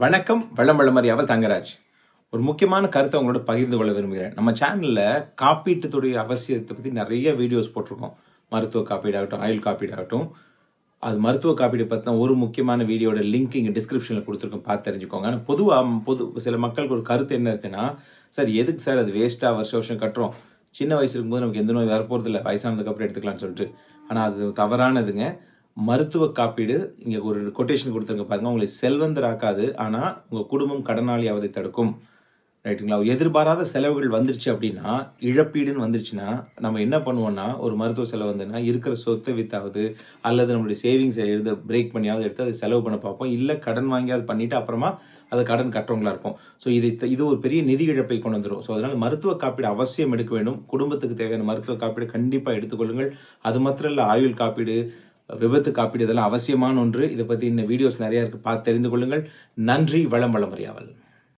வணக்கம் வளம் வளமறியாவல் தங்கராஜ். ஒரு முக்கியமான கருத்தை உங்களோட பகிர்ந்து கொள்ள விரும்புகிறேன். நம்ம சேனலில் காப்பீட்டுத்துடைய அவசியத்தை பற்றி நிறைய வீடியோஸ் போட்டிருக்கோம். மருத்துவ காப்பீடு ஆகட்டும் ஆயுள் காப்பீடு ஆகட்டும். அது மருத்துவ காப்பீடு பற்றின ஒரு முக்கியமான வீடியோட லிங்க் இங்கே டிஸ்கிரிப்ஷனில் கொடுத்துருக்கோம். பார்த்து தெரிஞ்சுக்கோங்க. ஆனால் பொதுவாக பொது சில மக்களுக்கு ஒரு கருத்து என்ன இருக்குன்னா சார் எதுக்கு சார் அது வேஸ்ட்டாக வருஷம் வருஷம் கட்டுறோம்? சின்ன வயசு இருக்கும்போது நமக்கு எந்த நோய் வரப்போகிறது இல்லை வயசானதுக்கப்புறம் எடுத்துக்கலாம்னு சொல்லிட்டு. ஆனால் அது தவறானதுங்க. மருத்துவ காப்பீடு இங்கே ஒரு கொட்டேஷன் கொடுத்துருங்க பாருங்கள் உங்களை செல்வந்தராக்காது ஆனால் உங்கள் குடும்பம் கடனாளி தடுக்கும். ரைட்டுங்களா? எதிர்பாராத செலவுகள் வந்துருச்சு அப்படின்னா இழப்பீடுன்னு வந்துருச்சுன்னா நம்ம என்ன பண்ணுவோம்னா ஒரு மருத்துவ செலவு வந்துன்னா இருக்கிற சொத்தை வித்தாவது அல்லது நம்மளுடைய சேவிங்ஸை எழுத பிரேக் பண்ணியாவது எடுத்து அதை செலவு பண்ண பார்ப்போம். இல்லை கடன் வாங்கியாவது பண்ணிட்டு அப்புறமா அதை கடன் கட்டுறவங்களா இருப்போம். ஸோ இது இது ஒரு பெரிய நிதி இழப்பை கொண்டு வந்துடும் ஸோ அதனால் மருத்துவ காப்பீடு அவசியம் எடுக்க வேண்டும். குடும்பத்துக்கு தேவையான மருத்துவ காப்பீடு கண்டிப்பாக எடுத்துக்கொள்ளுங்கள். அது மாத்திரம் இல்லை ஆயுள் காப்பீடு விபத்து காப்பீடு இதெல்லாம் அவசியமான ஒன்று. இதை பற்றி இந்த வீடியோஸ் நிறையா இருக்குது பார்த்து தெரிந்து கொள்ளுங்கள். நன்றி. வளம் வளமுறையாவல்